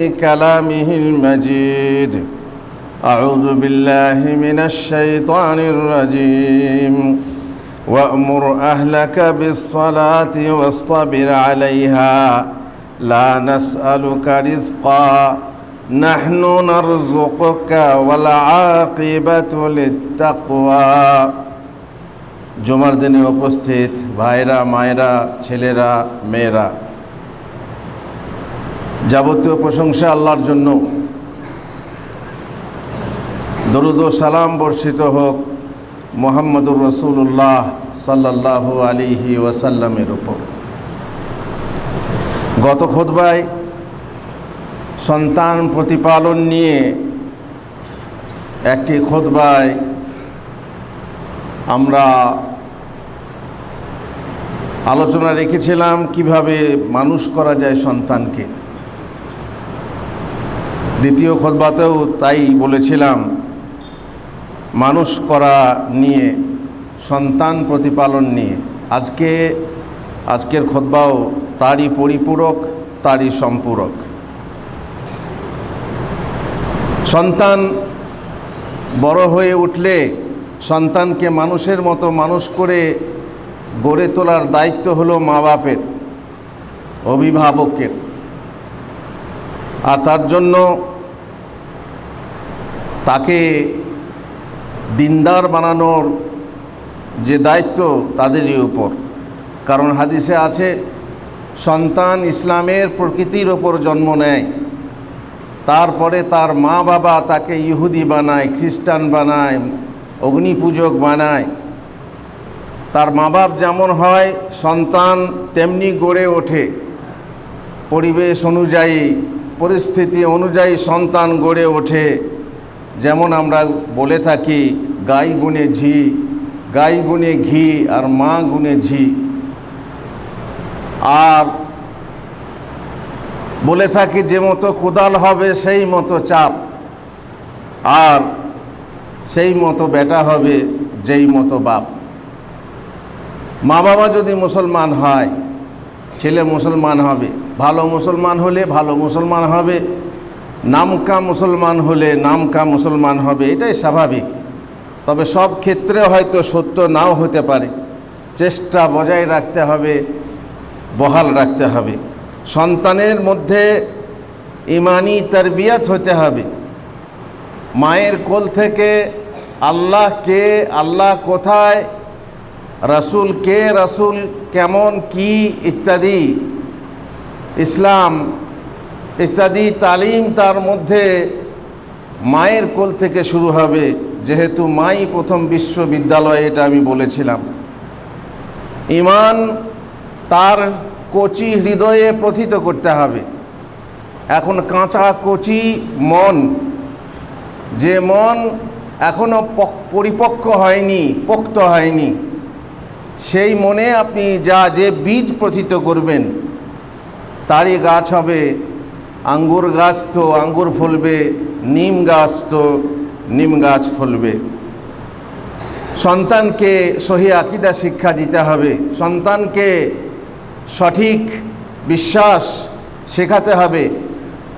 كلامه المجيد أعوذ بالله من الشيطان الرجيم وأمر أهلك بالصلاة واصطبر عليها لا نسألك رزقا نحن نرزقك والعاقبة للتقوى জুমার দিনে উপস্থিত ভাইরা মায়েরা ছেলেরা মেয়েরা যাবতীয় প্রশংসা আল্লাহর জন্য। দরুদ সালাম বর্ষিত হোক মোহাম্মদুর রসুল্লাহ সাল্লাল্লাহু আলিহি ওয়াসাল্লামের উপর। গত খোদবায় সন্তান প্রতিপালন নিয়ে একটি খোদবায় আমরা আলোচনা রেখেছিলাম কীভাবে মানুষ করা যায় সন্তানকে। দ্বিতীয় খোদবাতেও তাই বলেছিলাম, মানুষ করা নিয়ে, সন্তান প্রতিপালন নিয়ে। আজকে, আজকের খোদবাও তারই পরিপূরক, তারই সম্পূরক। সন্তান বড় হয়ে উঠলে সন্তানকে মানুষের মতো মানুষ করে গড়ে তোলার দায়িত্ব হলো মা বাপের অভিভাবকের। আর তার জন্য তাকে দিনদার বানানোর যে দায়িত্ব তাদেরই উপর। কারণ হাদিসে আছে, সন্তান ইসলামের প্রকৃতির ওপর জন্ম নেয়, তারপরে তার মা বাবা তাকে ইহুদি বানায়, খ্রিস্টান বানায়, অগ্নিপূজক বানায়। তার মা বাপ যেমন হয়, সন্তান তেমনি গড়ে ওঠে। পরিবেশ অনুযায়ী, পরিস্থিতি অনুযায়ী সন্তান গড়ে ওঠে। যেমন আমরা বলে থাকি, গাই গুণে ঝি, গাই গুণে ঘি আর মা গুণে ঝি। আর বলে থাকি যে মতো কোদাল হবে, সেই মতো চাপ। আর সেই মতো বেটা হবে, যেই মতো বাপ। মা বাবা যদি মুসলমান হয়, ছেলে মুসলমান হবে, ভালো মুসলমান হলে ভালো মুসলমান হবে নামকা মুসলমান হলে নামকা মুসলমান হবে, এটাই স্বাভাবিক। তবে সব ক্ষেত্রে হয়তো সত্য নাও হতে পারে। চেষ্টা বজায় রাখতে হবে, বহাল রাখতে হবে। সন্তানের মধ্যে ইমানি তারবিয়াত হতে হবে। মায়ের কোল থেকে আল্লাহ কে আল্লাহ কোথায়, রাসুল কে, রাসুল কেমন, কি ইত্যাদি ইসলাম ইত্যাদি তালিম তার মধ্যে মায়ের কোল থেকে শুরু হবে, যেহেতু মাই প্রথম বিশ্ববিদ্যালয়ে এটা আমি বলেছিলাম। ইমান তার কচি হৃদয়ে প্রথিত করতে হবে। এখন কাঁচা কচি মন, যে মন এখনও পরিপক্ক হয়নি, পোক্ত হয়নি, সেই মনে আপনি যা যে বীজ প্রথিত করবেন, তারই গাছ হবে। আঙ্গুর গাছ তো আঙ্গুর ফলবে, নিম গাছ তো নিম গাছ ফলবে। সন্তানকে সহি আকিদা শিক্ষা দিতে হবে, সন্তানকে সঠিক বিশ্বাস শেখাতে হবে,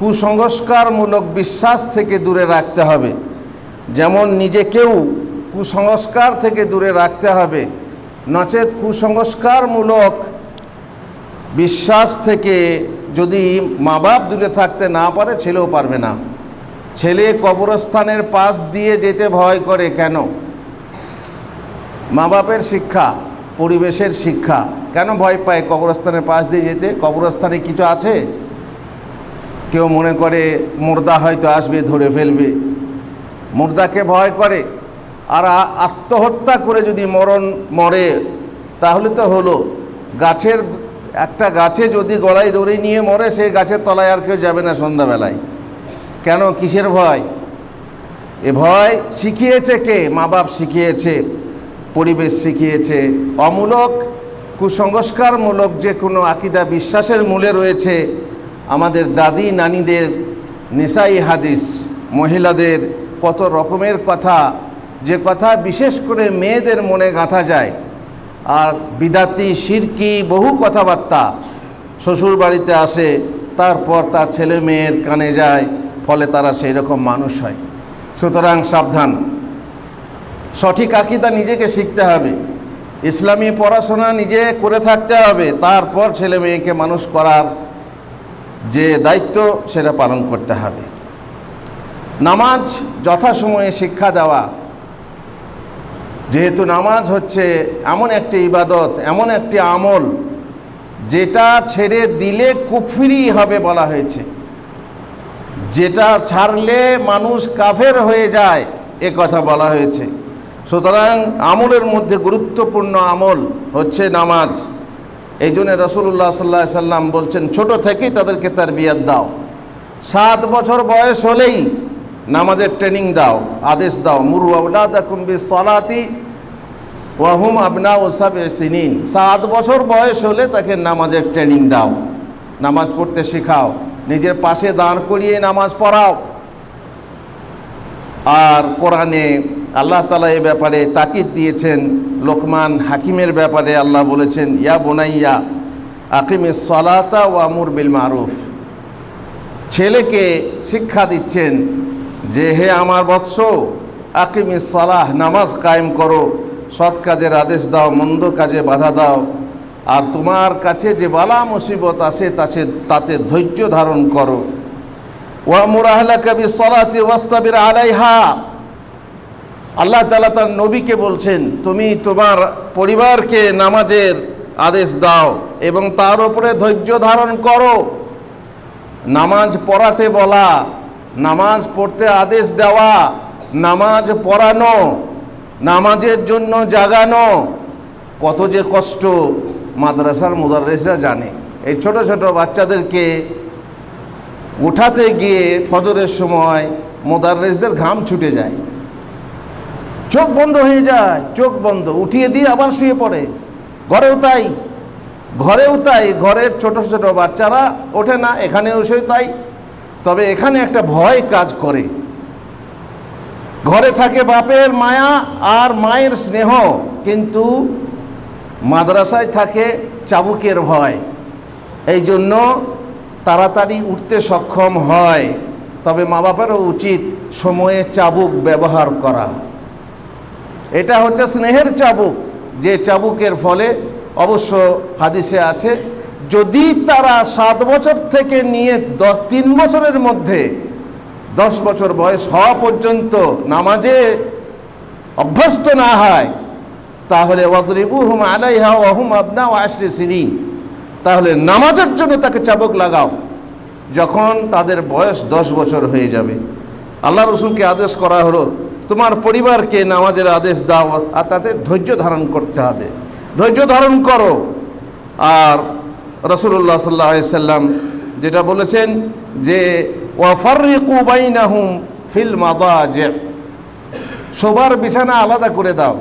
কুসংস্কারমূলক বিশ্বাস থেকে দূরে রাখতে হবে। যেমন নিজেকেও কুসংস্কার থেকে দূরে রাখতে হবে, নচেত কুসংস্কারমূলক বিশ্বাস থেকে যদি মা বাপ দূরে থাকতে না পারে, ছেলেও পারবে না। ছেলে কবরস্থানের পাশ দিয়ে যেতে ভয় করে কেন? মা বাপের শিক্ষা, পরিবেশের শিক্ষা, কেন ভয় পায় কবরস্থানের পাশ দিয়ে যেতে? কবরস্থানে কিছু আছে? কেউ মনে করে মুর্দা হয়তো আসবে, ধরে ফেলবে। মুর্দাকে ভয় করে। আর আত্মহত্যা করে যদি মরণ মরে, তাহলে তো হলো, গাছের একটা গাছে যদি গলায় দড়ি নিয়ে মরে, সেই গাছের তলায় আর কেউ যাবে না সন্ধ্যাবেলায়। কেন? কিসের ভয়? এ ভয় শিখিয়েছে কে? মা বাপ শিখিয়েছে, পরিবেশ শিখিয়েছে। অমূলক, কুসংস্কারমূলক যে কোনো আকিদা বিশ্বাসের মূলে রয়েছে আমাদের দাদি নানিদের নেশাই হাদিস। মহিলাদের কত রকমের কথা, যে কথা বিশেষ করে মেয়েদের মনে গাঁথা যায়। আর বিদাতি শিরকি বহু কথাবার্তা শ্বশুর বাড়িতে আসে, তারপর তার ছেলে মেয়ের কানে যায়, ফলে তারা সেই রকম মানুষ হয়। সুতরাং সাবধান। সঠিক আকিদা নিজেকে শিখতে হবে। ইসলামী পড়াশোনা নিজে করে থাকতে হবে, তারপর ছেলে মেয়েকে মানুষ করার যে দায়িত্ব, সেটা পালন করতে হবে। নামাজ যথাসময়ে শিক্ষা দেওয়া যেহেতু নামাজ হচ্ছে এমন একটি ইবাদত, এমন একটি আমল, যেটা ছেড়ে দিলে কুফরি হবে বলা হয়েছে। যেটা ছাড়লে মানুষ কাফের হয়ে যায়, এ কথা বলা হয়েছে। সুতরাং আমলের মধ্যে গুরুত্বপূর্ণ আমল হচ্ছে নামাজ। এই জন্য রসুল্লাহ সাল্লাহ সাল্লাম বলছেন, ছোট থেকেই তাদেরকে তার বিয়ার দাও। সাত বছর বয়স হলেই নামাজের ট্রেনিং দাও, আদেশ দাও। মুরু আউলাদাকুম্বি সলাতি ওয়াহুম আবনা ওসাব সিনিন। সাত বছর বয়স হলে তাকে নামাজের ট্রেনিং দাও। নামাজ পড়তে শেখাও। নিজের পাশে দাঁড় করিয়ে নামাজ পড়াও। আর কোরআনে আল্লাহ তালা এ ব্যাপারে তাকিদ দিয়েছেন। লোকমান হাকিমের ব্যাপারে আল্লাহ বলেছেন, ইয়া বোনাইয়া, আকিমে সলাতা ও আমুর বিল মারুফ। ছেলেকে শিক্ষা দিচ্ছেন যে হে আমার বৎস, আকিমি সালাহ, নামাজ কায়েম করো, সৎ কাজের আদেশ দাও, মন্দ কাজে বাধা দাও। আর তোমার কাছে যে বালা মুসিবত আসে, তাছে তাতে ধৈর্য ধারণ করো। আলাইহা। আল্লাহ তালা তার নবীকে বলছেন, তুমি তোমার পরিবারকে নামাজের আদেশ দাও এবং তার উপরে ধৈর্য ধারণ করো। নামাজ পড়াতে বলা নামাজ পড়তে আদেশ দেওয়া, নামাজ পড়ানো, নামাজের জন্য জাগানো, কত যে কষ্ট মাদ্রাসার মুদাররেসরা জানে। এই ছোট ছোট বাচ্চাদেরকে উঠাতে গিয়ে ফজরের সময় মোদাররেসদের ঘাম ছুটে যায়। চোখ বন্ধ হয়ে যায়, চোখ বন্ধ। উঠিয়ে দিয়ে আবার শুয়ে পড়ে। ঘরেও তাই ঘরেও তাই। ঘরের ছোট ছোট বাচ্চারা ওঠে না, এখানেও সে তাই। তবে এখানে একটা ভয় কাজ করে। ঘরে থাকে বাপের মায়া আর মায়ের স্নেহ, কিন্তু মাদ্রাসায় থাকে চাবুকের ভয়। এই জন্য তাড়াতাড়ি উঠতে সক্ষম হয়, তবে মা বাপেরও উচিত সময়ে চাবুক ব্যবহার করা। এটা হচ্ছে স্নেহের চাবুক, যে চাবুকের ফলে অবশ্য হাদিসে আছে যদি তারা সাত বছর থেকে নিয়ে দশ তিন বছরের মধ্যে দশ বছর বয়স হওয়া পর্যন্ত নামাজে অভ্যস্ত না হয়, তাহলে ওয়াদরিবু হুম আলাইহা ওহুম আবনা আশরি সিরিন তাহলে নামাজের জন্য তাকে চাবক লাগাও, যখন তাদের বয়স দশ বছর হয়ে যাবে। আল্লাহ রসুলকে আদেশ করা হলো, তোমার পরিবারকে নামাজের আদেশ দাও, আর তাতে ধৈর্য ধারণ করতে হবে। ধৈর্য ধারণ করো, আর রসুল্লাহ সাল্লাহ সাল্লাম যেটা বলেছেন যে ওয়াফারিকু বাইনাহুম ফিল মাদাজে। সবার বিছানা আলাদা করে দাও।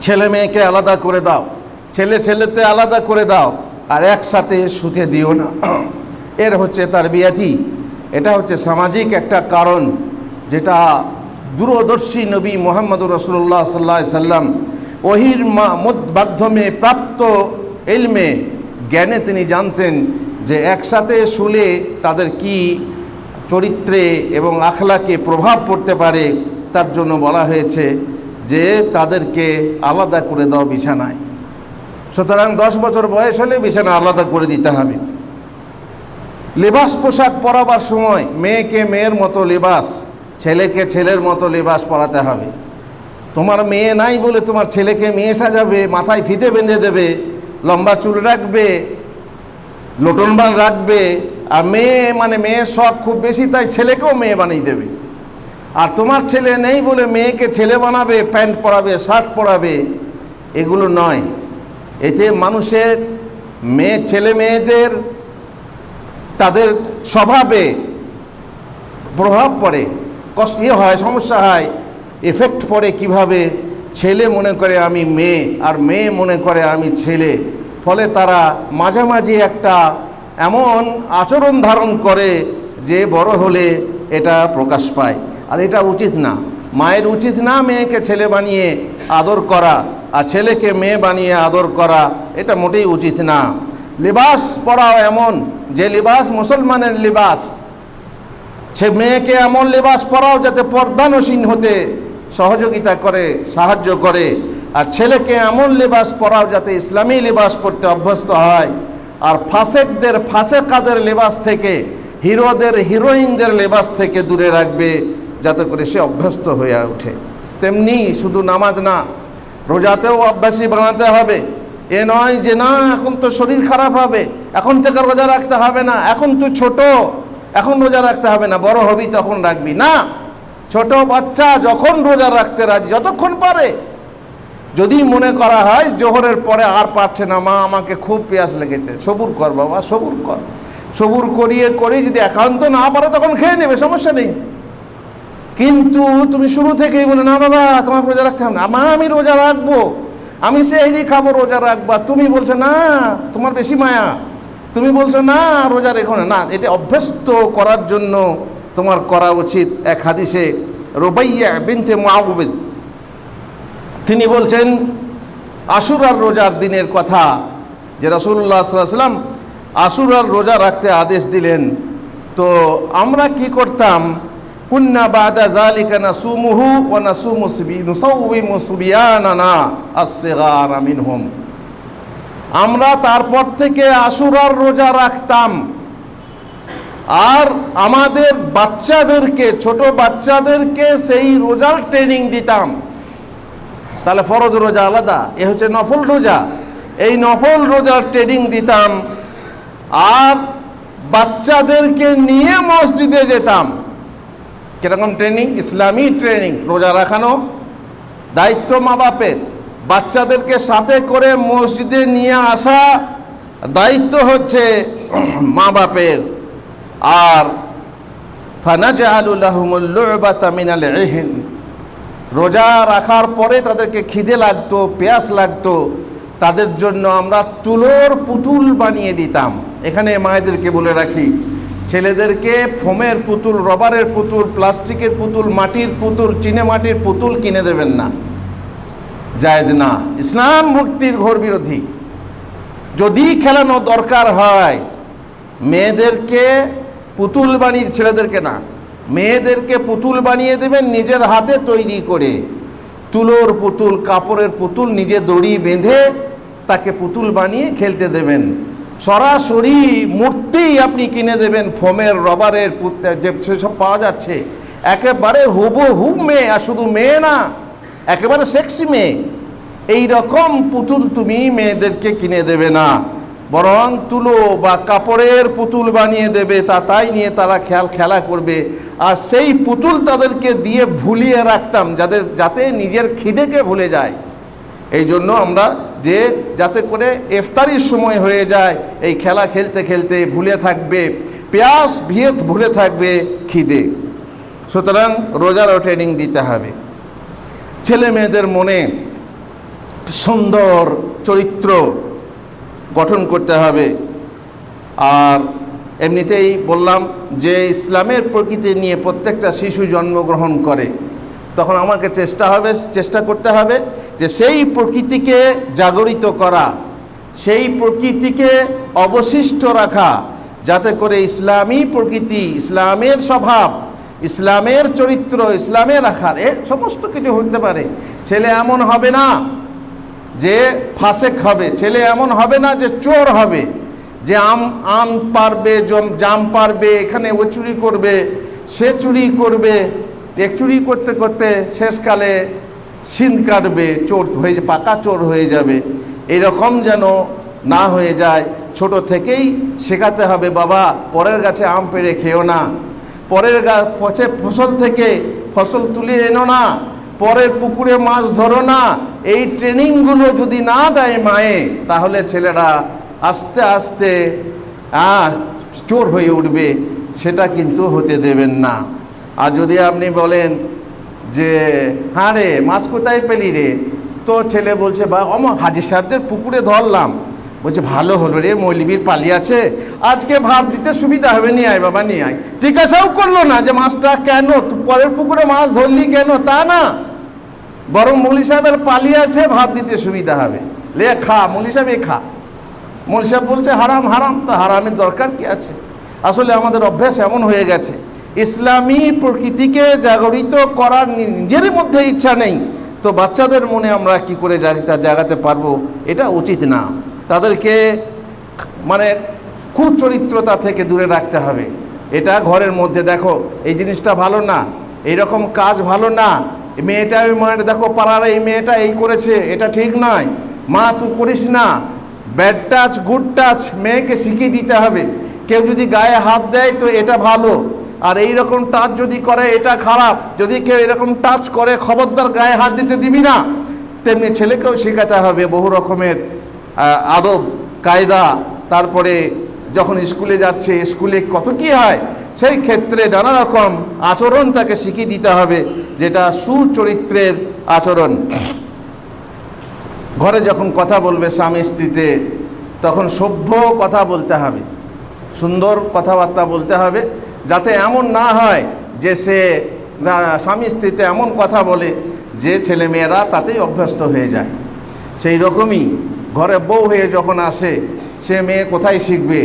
ছেলে মেয়েকে আলাদা করে দাও। ছেলে ছেলেতে আলাদা করে দাও। আর একসাথে শুতে দিও না। এর হচ্ছে তার বিয়াতি। এটা হচ্ছে সামাজিক একটা কারণ যেটা দূরদর্শী নবী মোহাম্মদ রসুল্লাহ সাল্লাহ সাল্লাম ওহির মাধ্যমে প্রাপ্ত এলমে জ্ঞানে তিনি জানতেন যে একসাথে শুলে তাদের কি চরিত্রে এবং আখলাকে প্রভাব পড়তে পারে, তার জন্য বলা হয়েছে যে তাদেরকে আলাদা করে দাও বিছানায়। সুতরাং দশ বছর বয়স হলে বিছানা আলাদা করে দিতে হবে। লেবাস পোশাক পরাবার সময় মেয়েকে মেয়ের মতো লেবাস, ছেলেকে ছেলের মতো লেবাস পরাতে হবে। তোমার মেয়ে নাই বলে তোমার ছেলেকে মেয়ে সাজাবে, মাথায় ফিতে বেঁধে দেবে লম্বা চুল রাখবে লোটনবান রাখবে, আর মেয়ে মানে মেয়ের শখ খুব বেশি, তাই ছেলেকেও মেয়ে বানিয়ে দেবে। আর তোমার ছেলে নেই বলে মেয়েকে ছেলে বানাবে, প্যান্ট পরাবে, শার্ট পরাবে, এগুলো নয়। এতে মানুষের মেয়ে, ছেলে মেয়েদের, তাদের স্বভাবে প্রভাব পড়ে। কষ্ট ইয়ে হয়, সমস্যা হয় এফেক্ট পড়ে কীভাবে? ছেলে মনে করে আমি মেয়ে, আর মেয়ে মনে করে আমি ছেলে। ফলে তারা মাঝামাঝি একটা এমন আচরণ ধারণ করে যে বড় হলে এটা প্রকাশ পায়। আর এটা উচিত না। মায়ের উচিত না মেয়েকে ছেলে বানিয়ে আদর করা, আর ছেলেকে মেয়ে বানিয়ে আদর করা, এটা মোটেই উচিত না। লিবাস পরাও এমন যে লিবাস মুসলমানের লিবাস। সে মেয়েকে এমন লিবাস পরাও যাতে পর্দানসীন হতে সহযোগিতা করে, সাহায্য করে। আর ছেলেকে এমন লেবাস পরাও যাতে ইসলামী লেবাস পড়তে অভ্যস্ত হয়। আর ফাসেকদের ফাসেকাদের লেবাস থেকে, হিরোদের হিরোইনদের লেবাস থেকে দূরে রাখবে, যাতে করে সে অভ্যস্ত হয়ে ওঠে। তেমনি শুধু নামাজ না, রোজাতেও অভ্যাসী বানাতে হবে। এ নয় যে, না, এখন তো শরীর খারাপ হবে, এখন থেকে রোজা রাখতে হবে না, এখন তো ছোট, এখন রোজা রাখতে হবে না, বড় হবি তখন রাখবি। না ছোট বাচ্চা যখন রোজা রাখতে রাজি, যতক্ষণ পারে। যদি মনে করা হয় জোহরের পরে আর পারছে না, মা আমাকে খুব পেঁয়াজ লেগেছে। সবুর কর বাবা, সবুর কর। সবুর করিয়ে করে, যদি একান্ত না পারে তখন খেয়ে নেবে, সমস্যা নেই। কিন্তু তুমি শুরু থেকেই বলে, না বাবা, তোমাকে রোজা রাখতে হবে না। মা, আমি রোজা রাখব। আমি সেই খাব, রোজা রাখবা। তুমি বলছো, না, তোমার বেশি মায়া। তুমি বলছো, না, রোজা রেখো না। না, এটা অভ্যস্ত করার জন্য তোমার করা উচিত এক হাদিসে, রোবাইয়া বিনতে মাহবুবিদ তিনি বলছেন, আশুরার রোজার দিনের কথা যে রসুল্লাহ সাল্লাম আশুরার রোজা রাখতে আদেশ দিলেন, তো আমরা কি করতাম? কুন্না বাদা জালিকা নাসুমুহু ওয়া নাসুমু সুবি নুসাউবিমু সুবিয়ানানা আস-সিগার মিনহুম। আমরা তারপর থেকে আশুরার রোজা রাখতাম। আর আমাদের বাচ্চাদেরকে, ছোট বাচ্চাদেরকে সেই রোজার ট্রেনিং দিতাম। তাহলে ফরজ রোজা আলাদা, এ হচ্ছে নফল রোজা। এই নফল রোজার ট্রেনিং দিতাম আর বাচ্চাদেরকে নিয়ে মসজিদে যেতাম। কীরকম ট্রেনিং ইসলামী ট্রেনিং রোজা রাখানো। দায়িত্ব মা বাপের বাচ্চাদেরকে সাথে করে মসজিদে নিয়ে আসা। দায়িত্ব হচ্ছে মা বাপের আর রোজা রাখার পরে তাদেরকে খিদে লাগতো, পেঁয়াস লাগতো, তাদের জন্য আমরা তুলোর পুতুল বানিয়ে দিতাম। এখানে মায়েদেরকে বলে রাখি, ছেলেদেরকে ফোমের পুতুল, রবারের পুতুল, প্লাস্টিকের পুতুল, মাটির পুতুল, চিনে মাটির পুতুল কিনে দেবেন না। জায়েজ না। ইসলাম মূর্তির ঘোর বিরোধী। যদি খেলানো দরকার হয়, মেয়েদেরকে পুতুল বানিয়ে ছেলেদেরকে না, মেয়েদেরকে পুতুল বানিয়ে দেবেন নিজের হাতে তৈরি করে। তুলোর পুতুল, কাপড়ের পুতুল নিজে দড়ি বেঁধে তাকে পুতুল বানিয়ে খেলতে দেবেন। সরাসরি মূর্তি আপনি কিনে দেবেন, ফোমের, রবারের যে সেসব পাওয়া যাচ্ছে। একেবারে হুবহু মেয়ে, আর শুধু মেয়ে না, একেবারে সেক্সি মেয়ে। এই রকম পুতুল তুমি মেয়েদেরকে কিনে দেবে না। বরং তুলো বা কাপড়ের পুতুল বানিয়ে দেবে, তা তাই নিয়ে তারা খেয়াল খেলা করবে। আর সেই পুতুল তাদেরকে দিয়ে ভুলিয়ে রাখতাম যাদের যাতে নিজের খিদেকে ভুলে যায়। এই জন্য আমরা যে, যাতে করে ইফতারির সময় হয়ে যায়, এই খেলা খেলতে খেলতে ভুলে থাকবে। পেঁয়াজ ভিয়েত ভুলে থাকবে খিদে। সুতরাং রোজারও ট্রেনিং দিতে হবে। ছেলে মেয়েদের মনে সুন্দর চরিত্র গঠন করতে হবে। আর এমনিতেই বললাম যে ইসলামের প্রকৃতি নিয়ে প্রত্যেকটা শিশু জন্মগ্রহণ করে, তখন আমাকে চেষ্টা হবে, চেষ্টা করতে হবে যে সেই প্রকৃতিকে জাগরিত করা, সেই প্রকৃতিকে অবশিষ্ট রাখা, যাতে করে ইসলামী প্রকৃতি, ইসলামের স্বভাব, ইসলামের চরিত্র, ইসলামের রাখার এ সমস্ত কিছু হতে পারে। ছেলে এমন হবে না। যে ফাসেক হবে ছেলে এমন হবে না যে চোর হবে, যে আম আম পারবে, জম- পারবে, এখানে ও চুরি করবে, সে চুরি করবে এক চুরি করতে করতে শেষকালে সিন্ধ কাটবে, চোর হয়ে পাকা চোর হয়ে যাবে। এরকম যেন না হয়ে যায়। ছোট থেকেই শেখাতে হবে, বাবা, পরের গাছে আম পেড়ে খেও না। পরের গা, পচে ফসল থেকে ফসল তুলে এনো না। পরের পুকুরে মাছ ধরো না, এই ট্রেনিংগুলো যদি না দেয় মায়ে, তাহলে ছেলেরা আস্তে আস্তে চোর হয়ে উঠবে, সেটা কিন্তু হতে দেবেন না। আর যদি আপনি বলেন যে হ্যাঁ রে, মাছ কোথায় পেলি রে? তো ছেলে বলছে, বা, অম, হাজির সাহেবদের পুকুরে ধরলাম। বলছে, ভালো হলো রে মৌলিবির পালি আছে। আজকে ভাত দিতে সুবিধা হবে, নিয়ে আয় বাবা, নিয়ে আয়। জিজ্ঞাসাও করল না যে, মাছটা কেন? পরের পুকুরে মাছ ধরলি কেন? তা না। বরং মৌলি সাহেবের পালি আছে, ভাত দিতে সুবিধা হবে। লে, খা মৌলি সাহেব, এ খা। মৌল সাহেব বলছে, হারাম হারাম, তো হারামের দরকার কি আছে? আসলে আমাদের অভ্যাস এমন হয়ে গেছে, ইসলামী প্রকৃতিকে জাগরিত করার নিজের মধ্যে ইচ্ছা নেই, তো বাচ্চাদের মনে আমরা কি করে জাগিতা জাগাতে পারব, এটা উচিত না। তাদেরকে মানে কুচরিত্রতা থেকে দূরে রাখতে হবে। এটা ঘরের মধ্যে দেখো, এই জিনিসটা ভালো না, এইরকম কাজ ভালো না মেয়েটা ওই মেয়েটা দেখো পাড়ার এই মেয়েটা এই করেছে, এটা ঠিক নয়। মা, তুই করিস না। ব্যাড টাচ গুড টাচ মেয়েকে শিখিয়ে দিতে হবে। কেউ যদি গায়ে হাত দেয় তো এটা ভালো। আর এই রকম টাচ যদি করে, এটা খারাপ। যদি কেউ এরকম টাচ করে, খবরদার গায়ে হাত দিতে দিবি না। তেমনি ছেলেকেও শেখাতে হবে বহু রকমের আদব, কায়দা। তারপরে যখন স্কুলে যাচ্ছে, স্কুলে কত কি হয়? সেই ক্ষেত্রে নানা রকম আচরণ তাকে শিখিয়ে দিতে হবে, যেটা সুচরিত্রের আচরণ। ঘরে যখন কথা বলবে স্বামী স্ত্রীতে, তখন সভ্য কথা বলতে হবে, সুন্দর কথাবার্তা বলতে হবে, যাতে এমন না হয় যে সে স্বামী স্ত্রীতে এমন কথা বলে যে ছেলে মেয়েরা তাতেই অভ্যস্ত হয়ে যায়। সেই রকমই ঘরে বউ হয়ে যখন আসে, সে মেয়ে কোথায় শিখবে?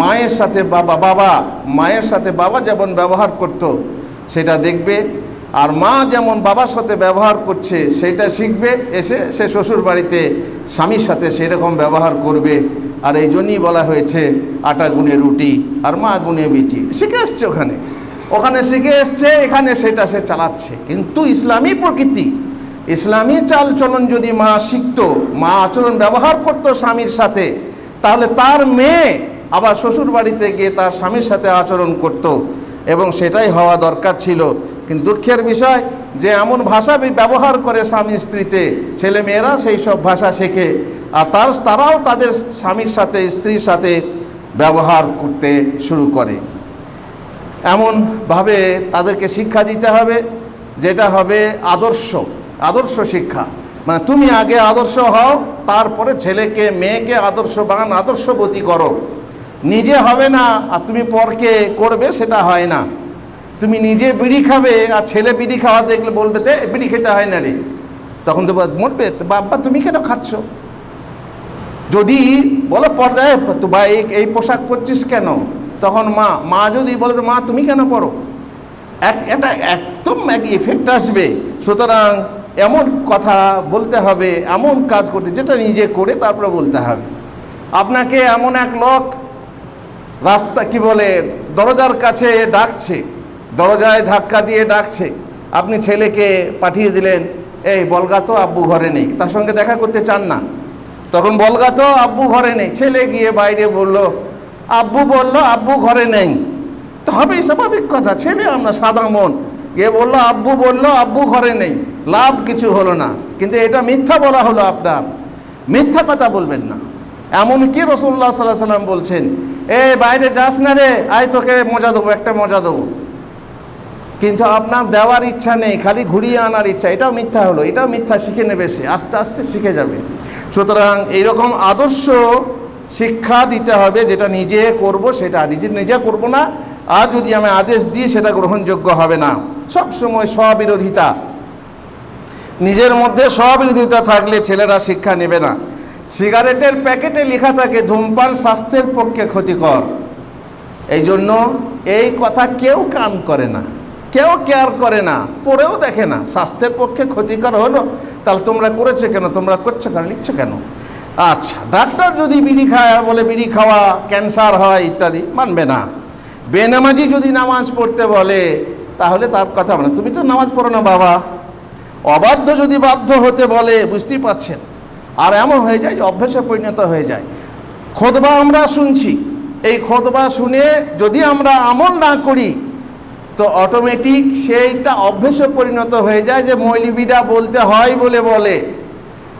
মায়ের সাথে বাবা বাবা, মায়ের সাথে বাবা যেমন ব্যবহার করত, সেটা দেখবে। আর মা যেমন বাবার সাথে ব্যবহার করছে, সেটা শিখবে, এসে সে শ্বশুর বাড়িতে স্বামীর সাথে সেরকম ব্যবহার করবে। আর এই জন্যই বলা হয়েছে, আটা গুনে রুটি আর মা গুনে বিটি শিখে এসছে ওখানে। ওখানে শিখে এসছে, এখানে সেটা সে চালাচ্ছে। কিন্তু ইসলামী প্রকৃতি, ইসলামী চাল চলন যদি মা শিখত, মা আচরণ ব্যবহার করতো স্বামীর সাথে, তাহলে তার মেয়ে আবার শ্বশুর বাড়িতে গিয়ে তার স্বামীর সাথে আচরণ করত এবং সেটাই হওয়া দরকার ছিল। কিন্তু দুঃখের বিষয় যে এমন ভাষা ব্যবহার করে স্বামী স্ত্রীতে ছেলে মেয়েরা সেই সব ভাষা শেখে আর তার তারাও তাদের স্বামীর সাথে, স্ত্রীর সাথে ব্যবহার করতে শুরু করে। এমনভাবে তাদেরকে শিক্ষা দিতে হবে, যেটা হবে আদর্শ আদর্শ শিক্ষা। মানে তুমি আগে আদর্শ হও, তারপরে ছেলেকে, মেয়েকে আদর্শ আদর্শবান, আদর্শবতী করো। নিজে হবে না আর তুমি পরকে করবে, সেটা হয় না। তুমি নিজে বিড়ি খাবে আর ছেলে বিড়ি খাওয়া দেখলে বলবে তে বিড়ি খেতে হয় না রে। তখন তো মরবে, তো বাবা, তুমি কেন খাচ্ছ? যদি বলো, পর্দায় তো বা, এই পোশাক পরছিস কেন? তখন মা মা যদি বলে, মা, তুমি কেন পড়ো এক, এটা একদম এক ইফেক্ট আসবে। সুতরাং এমন কথা বলতে হবে, এমন কাজ করতে, যেটা নিজে করে তারপরে বলতে হবে। আপনাকে এমন এক লোক রাস্তা কি বলে? দরজার কাছে ডাকছে। দরজায় ধাক্কা দিয়ে ডাকছে। আপনি ছেলেকে পাঠিয়ে দিলেন, এই, বলগা তো আব্বু ঘরে নেই। তার সঙ্গে দেখা করতে চান না। তখন বলগা তো আব্বু ঘরে নেই। ছেলে গিয়ে বাইরে বলল, আব্বু বলল আব্বু ঘরে নেই। তো হবেই স্বাভাবিক কথা, ছেলে আমরা সাদা মন। গিয়ে বলল, আব্বু বলল আব্বু ঘরে নেই। লাভ কিছু হলো না। কিন্তু এটা মিথ্যা বলা হলো আপনার। মিথ্যা কথা বলবেন না। এমনকি রসুল্লাহ সাল্লাহ সাল্লাম বলছেন এ বাইরে যাস না রে, আয় তোকে মজা দেবো, একটা মজা দেবো। কিন্তু আপনার দেওয়ার ইচ্ছা নেই, খালি ঘুরিয়ে আনার ইচ্ছা, এটাও মিথ্যা হলো, এটাও মিথ্যা, শিখে নেবে সে, আস্তে আস্তে শিখে যাবে। সুতরাং এইরকম আদর্শ শিক্ষা দিতে হবে, যেটা নিজে করব সেটা, নিজে নিজে করব না, আর যদি আমি আদেশ দিই, সেটা গ্রহণযোগ্য হবে না। সব সময় স্ববিরোধিতা। নিজের মধ্যে স্ববিরোধিতা থাকলে ছেলেরা শিক্ষা নেবে না। সিগারেটের প্যাকেটে লেখা থাকে, ধূমপান স্বাস্থ্যের পক্ষে ক্ষতিকর। এই জন্য এই কথা কেউ কান করে না, কেউ কেয়ার করে না, পড়েও দেখে না, স্বাস্থ্যের পক্ষে ক্ষতিকর হলো, তাহলে তোমরা করেছ কেন, তোমরা করছ কেন, লিখছো কেন? আচ্ছা ডাক্তার যদি বিড়ি খায়, বলে বিড়ি খাওয়া ক্যান্সার হয় ইত্যাদি, মানবে না। বেনামাজি যদি নামাজ পড়তে বলে, তাহলে তার কথা মানে তুমি তো নামাজ পড়ো না বাবা। অবাধ্য যদি বাধ্য হতে বলে, বুঝতেই পারছেন। আর এমন হয়ে যায় যে অভ্যাসে পরিণত হয়ে যায়। খোদবা আমরা শুনছি। এই খোদবা শুনে যদি আমরা আমল না করি, তো অটোমেটিক সেইটা অভ্যেসে পরিণত হয়ে যায় যে মৌলবিরা বলতে হয় বলে বলে।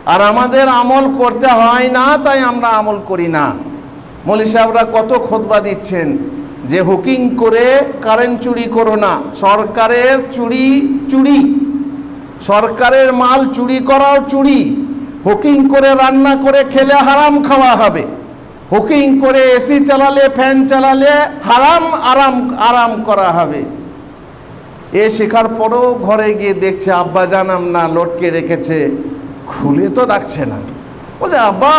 আর আমাদের আমল করতে হয় না, তাই আমরা আমল করি না। মৌলী সাহেবরা কত খোদবা দিচ্ছেন যে হুকিং করে কারেন্ট চুরি করো না। সরকারের চুরি চুরি। সরকারের মাল চুরি করাও চুরি। হুকিং করে রান্না করে খেলে হারাম খাওয়া হবে। হুকিং করে এসি চালালে, ফ্যান চালালে হারাম, আরাম আরাম করা হবে। এ শেখার পরেও ঘরে গিয়ে দেখছে আব্বা জানাম না লটকে রেখেছে, খুলে তো রাখছে না। বলছে, আব্বা,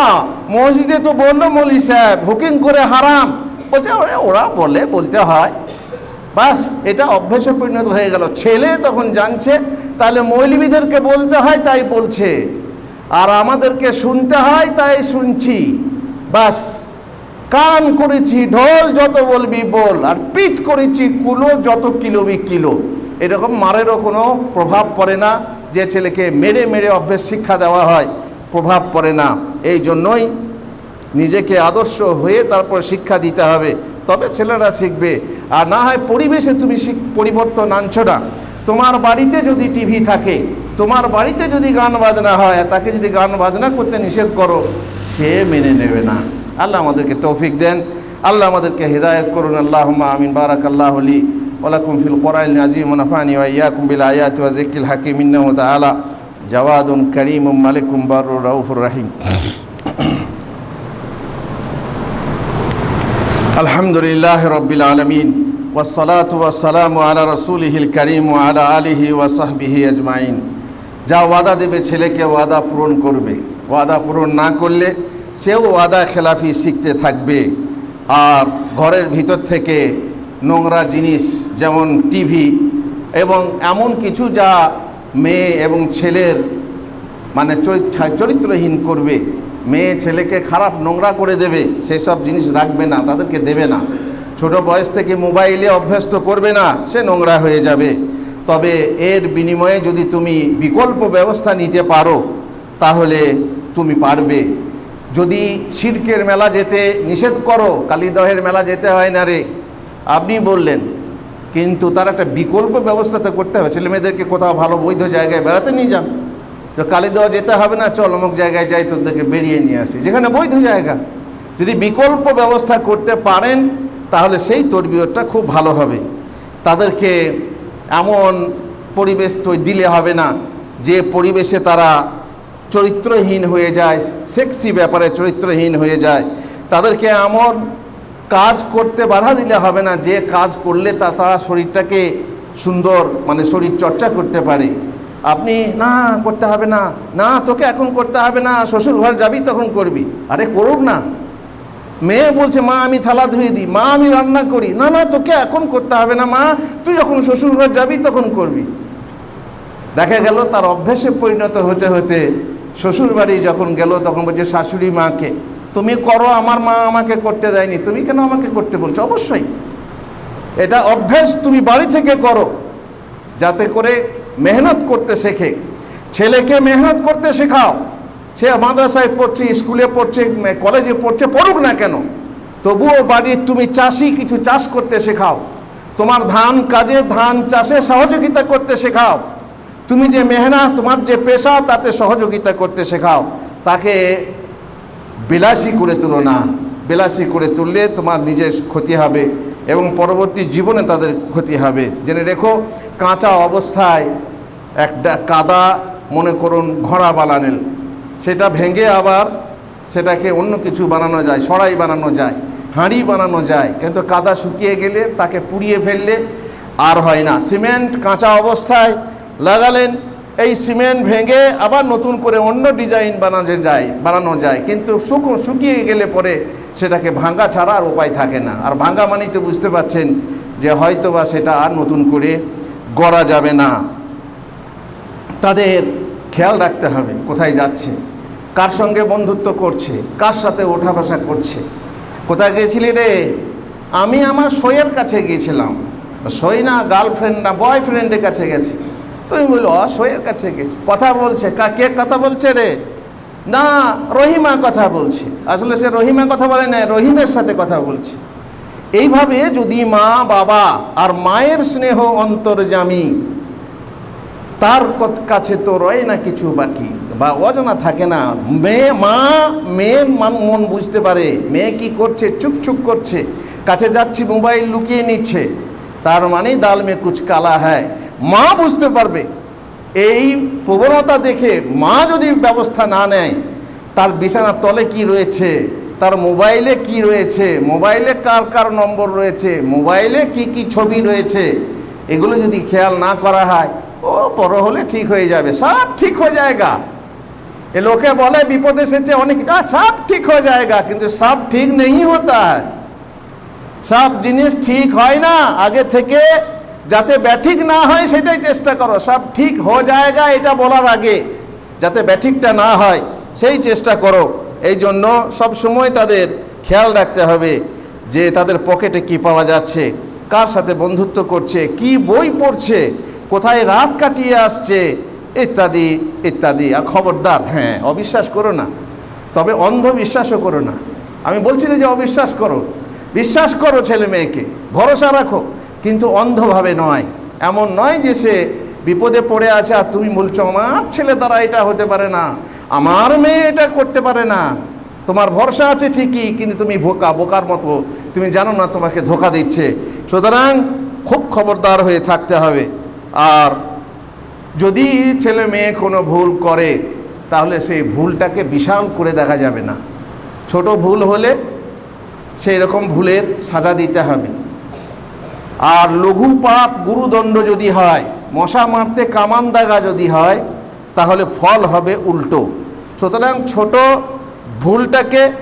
মসজিদে তো বলল মলি সাহেব, হুকিং করে হারাম। বলছে ওরা বলে, বলতে হয়। বাস, এটা অভ্যেসে পরিণত হয়ে গেল। ছেলে তখন জানছে, তাহলে মৌলবীদেরকে বলতে হয়, তাই বলছে। আর আমাদেরকে শুনতে হয়, তাই শুনছি। বাস, কান করেছি, ঢোল যত বলবি বল, আর পিট করেছি কুলো যত কিলোবি কিলো। এরকম মারেরও কোনো প্রভাব পড়ে না, যে ছেলেকে মেরে মেরে অভ্যেস শিক্ষা দেওয়া হয়, প্রভাব পড়ে না। এই জন্যই নিজেকে আদর্শ হয়ে তারপর শিক্ষা দিতে হবে। তবে ছেলেরা শিখবে, আর না হয় পরিবেশে তুমি পরিবর্তন আনছো না। তোমার বাড়িতে যদি টিভি থাকে তোমার বাড়িতে যদি গান বাজনা হয়, তাকে যদি গান বাজনা করতে নিষেধ করো, সে মেনে নেবে না। আল্লাহ আমাদেরকে তৌফিক দেন। আল্লাহ আমাদেরকে হৃদায়ত করুন। আল্লাহ আমিন। বারাক আল্লাহ আলী ওলাকুম ফিল কোরআল নাজিম মুনাফানি ওয়াইয়া কুমিল আয়াত ওয়া জিকিল হাকিম। ইন্নাহু তাআলা জাওয়াদুন করিমুম মালিকুম বারুর রাউফুর রাহিম। আলহামদুলিল্লাহ রব্বিল আলমিন। ওসলাত ওয়াসালাম আলা রসুলহিল করিম আলা আলিহি ওয়াসাহবিহি আজমাইন। যা ওয়াদা দেবে ছেলেকে ওয়াদা পূরণ করবে। ওয়াদা পূরণ না করলে সেও ওয়াদা খেলাফি শিখতে থাকবে। আর ঘরের ভিতর থেকে নোংরা জিনিস যেমন টিভি এবং এমন কিছু যা মেয়ে এবং ছেলের মানে চরিত্র- চরিত্রহীন করবে, মেয়ে ছেলেকে খারাপ নোংরা করে দেবে সেই সব জিনিস রাখবে না, তাদেরকে দেবে না। ছোট বয়স থেকে মোবাইলে অভ্যস্ত করবে না, সে নোংরা হয়ে যাবে। তবে এর বিনিময়ে যদি তুমি বিকল্প ব্যবস্থা নিতে পারো, তাহলে তুমি পারবে। যদি শির্কের মেলা যেতে নিষেধ করো, কালীদহের মেলা যেতে হয় না রে। আপনি বললেন, কিন্তু তার একটা বিকল্প ব্যবস্থা তো করতে হবে। ছেলে মেয়েদেরকে কোথাও ভালো বৈধ জায়গায় বেড়াতে নিয়ে যান। তো কালী দেওয়া যেতে হবে না, চল অমুক জায়গায় যাই, তোদেরকে বেরিয়ে নিয়ে আসি। যেখানে বৈধ জায়গা। যদি বিকল্প ব্যবস্থা করতে পারেন, তাহলে সেই তরবিয়তটা খুব ভালো হবে। তাদেরকে এমন পরিবেশ তো দিলে হবে না। যে পরিবেশে তারা চরিত্রহীন হয়ে যায় সেক্সি ব্যাপারে চরিত্রহীন হয়ে যায়, তাদেরকে এমন কাজ করতে বাধা দিলে হবে না, যে কাজ করলে তা, তারা শরীরটাকে সুন্দর মানে শরীর চর্চা করতে পারে। আপনি, না, করতে হবে না। না, তোকে এখন করতে হবে না শ্বশুর ঘর যাবি তখন করবি। আরে, করুক না। মেয়ে বলছে, মা, আমি থালা ধুয়ে দিই, মা, আমি রান্না করি। না না, তোকে এখন করতে হবে না, মা, তুই যখন শ্বশুর ঘর যাবি তখন করবি। দেখা গেল, তার অভ্যেসে পরিণত হতে হতে শ্বশুর বাড়ি যখন গেল, তখন বলছে, শাশুড়ি মাকে, তুমি করো, আমার মা আমাকে করতে দেয়নি। তুমি কেন আমাকে করতে বলছো? অবশ্যই, এটা অভ্যেস তুমি বাড়ি থেকে করো, যাতে করে মেহনত করতে শেখে। ছেলেকে মেহনত করতে শেখাও। সে মাদ্রাসায় পড়ছে, স্কুলে পড়ছে কলেজে পড়ছে, পড়ুক না কেন? তবুও বাড়ির তুমি চাষি, কিছু চাষ করতে শেখাও। তোমার ধান কাজে, ধান চাষে সহযোগিতা করতে শেখাও। তুমি যে মেহনা তোমার যে পেশা, তাতে সহযোগিতা করতে শেখাও। তাকে বিলাসী করে তুলো না। বিলাসী করে তুললে তোমার নিজের ক্ষতি হবে এবং পরবর্তী জীবনে তাদের ক্ষতি হবে। জেনে রেখো, কাঁচা অবস্থায় একটা কাদা, মনে করুন, ঘোড়া বানানেন সেটা ভেঙে আবার সেটাকে অন্য কিছু বানানো যায়, সরাই বানানো যায়, হাঁড়ি বানানো যায়। কিন্তু কাদা শুকিয়ে গেলে তাকে পুড়িয়ে ফেললে আর হয় না। সিমেন্ট কাঁচা অবস্থায় লাগালেন, এই সিমেন্ট ভেঙে আবার নতুন করে অন্য ডিজাইন বানানো যায় বানানো যায়। কিন্তু শুকো, শুকিয়ে গেলে পরে সেটাকে ভাঙা ছাড়া আর উপায় থাকে না। আর ভাঙা মানেই তো বুঝতে পারছেন যে হয়তোবা সেটা আর নতুন করে গড়া যাবে না। তাদের খেয়াল রাখতে হবে কোথায় যাচ্ছে, কার সঙ্গে বন্ধুত্ব করছে, কার সাথে ওঠা বসা করছে। কোথায় গেছিলি রে? আমি আমার সইয়ের কাছে গিয়েছিলাম। সই না গার্লফ্রেন্ড না বয়ফ্রেন্ডের কাছে গেছি। তুমি বলল, অ, সইয়ের কাছে গেছি। কথা বলছে কা, কে কথা বলছে রে? না, রহিমা কথা বলছে। আসলে সে রহিমা কথা বলে না রহিমের সাথে কথা বলছে। এইভাবে যদি মা, বাবা আর মায়ের স্নেহ অন্তর্জামী তার কাছে তো রয় না কিছু বাকি। বা অজানা থাকে না। মেয়ে মা মেয়ের মান- বুঝতে পারে। মেয়ে কি করছে? চুপ করছে। কাছে যাচ্ছি, মোবাইল লুকিয়ে নিচ্ছে। তার মানে দাল মে কুচ কালা হ্যায়। মা বুঝতে পারবে। এই প্রবণতা দেখে মা যদি ব্যবস্থা না নেয়, তার বিছানার তলে কি রয়েছে? তার মোবাইলে কি রয়েছে? মোবাইলে কার কার নম্বর রয়েছে? মোবাইলে কি কি ছবি রয়েছে? এগুলো যদি খেয়াল না করা হয় ও বড় হলে ঠিক হয়ে যাবে। সব ঠিক হয়ে যায়গা। এ লোকে বলে বিপদ এসেছে অনেক। "আ, সব ঠিক হয়ে যায়গা কিন্তু সব ঠিক নেই হতা সব জিনিস ঠিক হয় না আগে থেকে যাতে ব্যাঠিক না হয় সেটাই চেষ্টা করো। সব ঠিক হয়ে যায়গা এটা বলার আগে যাতে ব্যাঠিকটা না হয় সেই চেষ্টা করো। এই জন্য সব সময় তাদের খেয়াল রাখতে হবে যে তাদের পকেটে কি পাওয়া যাচ্ছে কার সাথে বন্ধুত্ব করছে কি বই পড়ছে কোথায় রাত কাটিয়ে আসছে? ইত্যাদি ইত্যাদি। আর খবরদার হ্যাঁ অবিশ্বাস করো না। তবে অন্ধবিশ্বাসও করো না। আমি বলছি না যে অবিশ্বাস করো। বিশ্বাস করো ছেলে মেয়েকে, ভরসা রাখো। কিন্তু অন্ধভাবে নয়। এমন নয় যে সে বিপদে পড়ে আছে আর তুমি বলছো, আমার ছেলে দ্বারা এটা হতে পারে না। আমার মেয়ে এটা করতে পারে না। তোমার ভরসা আছে ঠিকই, কিন্তু তুমি বোকা, বোকার মতো। তুমি জানো না তোমাকে ধোকা দিচ্ছে। সুতরাং খুব খবরদার হয়ে থাকতে হবে। আর যদি ছেলে মেয়ে কোনো ভুল করে, তাহলে সেই ভুলটাকে বিশাল করে দেখা যাবে না। ছোট ভুল হলে সেই রকম ভুলের সাজা দিতে হবে। আর লঘু পাপ, গুরুদণ্ড যদি হয়, মশা মারতে কামান দাগা যদি হয়, তাহলে ফল হবে উল্টো। সুতরাং ছোট ভুলটাকে,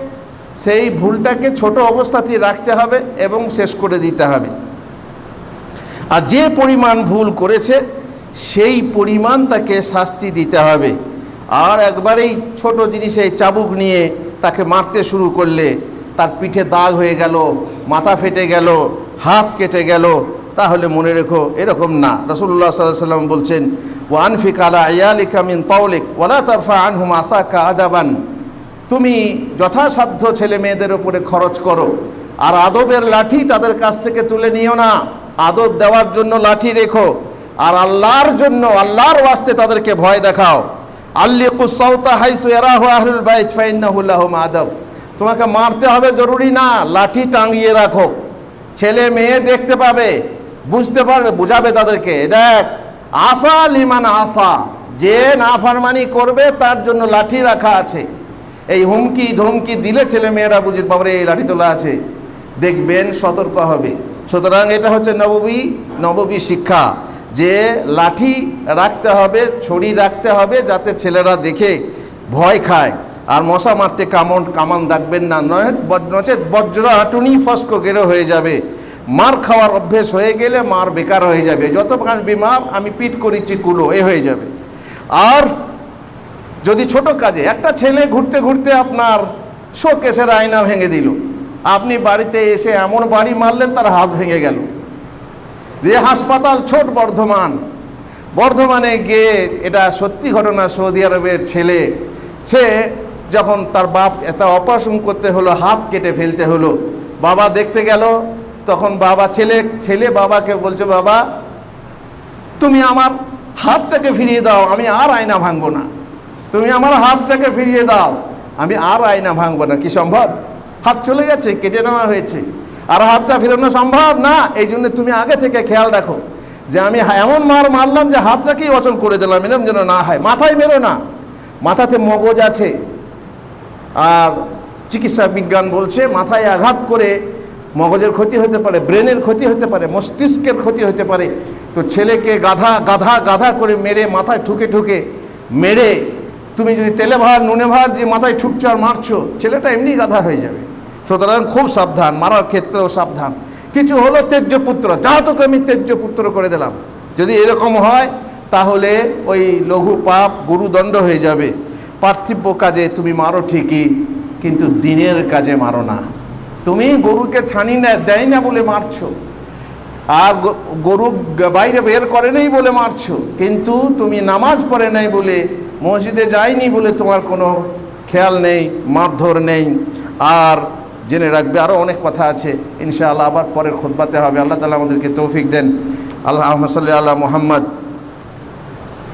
সেই ভুলটাকে ছোট অবস্থাতেই রাখতে হবে এবং শেষ করে দিতে হবে। আর যে পরিমাণ ভুল করেছে, সেই পরিমাণ তাকে শাস্তি দিতে হবে। আর একবারেই ছোট জিনিসে চাবুক নিয়ে তাকে মারতে শুরু করলে, তার পিঠে দাগ হয়ে গেল, মাথা ফেটে গেল, হাত কেটে গেল, তাহলে মনে রেখো এরকম না। রসুল্লাহ সাল্লাহ সাল্লাম বলছেন ও আনফিক আলা ইয়ালিকা মিন তাওলিক ওলা তারফা আনহুম আসাকা আদাবান। তুমি যথাসাধ্য ছেলে মেয়েদের উপরে খরচ করো, আর আদবের লাঠি তাদের কাছ থেকে তুলে নিও না। আদব দেওয়ার জন্য লাঠি রেখো। আর আল্লাহর জন্য, আল্লাহর ওয়াস্তে তাদেরকে ভয় দেখাও। আল্লি কুসৌতা হাইসু এরাহু আহরুল বাইত ফাইন্নাহুল্লাহুম আদব। তোমাকে মারতে হবে জরুরি না, লাঠি টাঙিয়ে রাখো। ছেলে মেয়ে দেখতে পাবে, বুঝতে পারবে, বুঝাবে তাদেরকে। দেখ, আশা লিমান আশা, যে নাফারমানি করবে তার জন্য লাঠি রাখা আছে। এই হুমকি ধমকি দিলে ছেলে মেয়েরা বুঝে, বাবরে, এই লাঠি তোলা আছে। দেখবেন সতর্ক হবে। সুতরাং এটা হচ্ছে নববী নববী শিক্ষা। যে লাঠি রাখতে হবে ছড়ি রাখতে হবে যাতে ছেলেরা দেখে, ভয় খায়। আর মশা মারতে কামন, কামান রাখবেন না। নচেত বজ্র হাঁটুনি ফস্ক গেরো হয়ে যাবে। মার খাওয়ার অভ্যেস হয়ে গেলে মার বেকার হয়ে যাবে। যতক্ষণ বিমার আমি পিট করেছি, কুলো, এ হয়ে যাবে। আর যদি ছোট কাজে, একটা ছেলে ঘুরতে ঘুরতে আপনার শোকেসের আয়না ভেঙে দিল। আপনি বাড়িতে এসে এমন বাড়ি মারলেন, তার হাত ভেঙে গেল। যে হাসপাতাল ছোট বর্ধমান। বর্ধমানে গিয়ে এটা সত্যি ঘটনা, সৌদি আরবের ছেলে, সে যখন তার বাপ এত অপারেশন করতে হলো, হাত কেটে ফেলতে হলো, বাবা দেখতে গেল, তখন বাবা ছেলে ছেলে বাবাকে বলছে, বাবা, তুমি আমার হাতটাকে ফিরিয়ে দাও, আমি আর আয়না ভাঙবো না। তুমি আমার হাতটাকে ফিরিয়ে দাও, আমি আর আয়না ভাঙবো না। কি সম্ভব? হাত চলে গেছে, কেটে নেওয়া হয়েছে। আর হাতটা ফেরানো সম্ভব? না, এই জন্য তুমি আগে থেকে খেয়াল রাখো যে আমি এমন মার মারলাম যে হাতটাকেই অচল করে দিলাম এরকম যেন না হয়। মাথায় মেরো না। মাথাতে মগজ আছে। আর চিকিৎসা বিজ্ঞান বলছে, মাথায় আঘাত করে মগজের ক্ষতি হতে পারে, ব্রেনের ক্ষতি হতে পারে, মস্তিষ্কের ক্ষতি হতে পারে। তো ছেলেকে গাধা গাধা গাধা করে মেরে মাথায় ঠুকে ঠুকে মেরে তুমি যদি তেলে ভাত নুনে ভাত যে মাথায় ঠুকছো আর মারছো, ছেলেটা এমনি গাধা হয়ে যাবে। সুতরাং খুব সাবধান, মারার ক্ষেত্রেও সাবধান। কিছু হলো তেজ্য পুত্র যা তোকে আমি তেজ্য পুত্র করে দিলাম। যদি এরকম হয়, তাহলে ওই লঘু পাপ গুরুদণ্ড হয়ে যাবে। পার্থিব্য কাজে তুমি মারো ঠিকই, কিন্তু দিনের কাজে মারো না। তুমি গরুকে ছানি না, দেয় না বলে মারছো। আর গরু বাইরে বের করে নেই বলে মারছো। কিন্তু তুমি নামাজ পড়ে নাই বলে, মসজিদে যায়নি বলে তোমার কোনো খেয়াল নেই, মারধর নেই। আর জেনে রাখবে আরও অনেক কথা আছে, ইনশাআল্লাহ আবার পরের খোদবাতে হবে। আল্লাহ তালা আমাদেরকে তৌফিক দেন। আল্লাহ সাল্লি আল্লাহ মোহাম্মদ।